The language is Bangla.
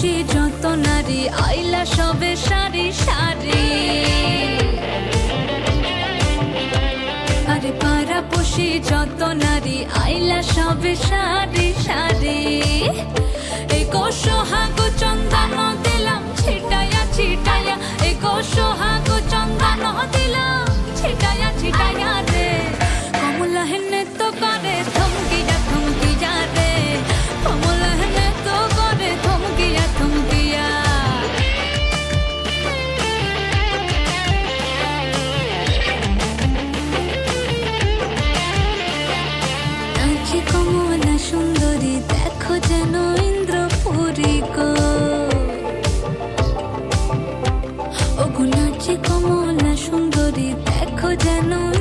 পাড়া যত নারী, আইলা সবে সারি সারি আরে পাড়া পড়শি যত নারী, আইলা সবে সারি সারি এই কোষহাগো দেখো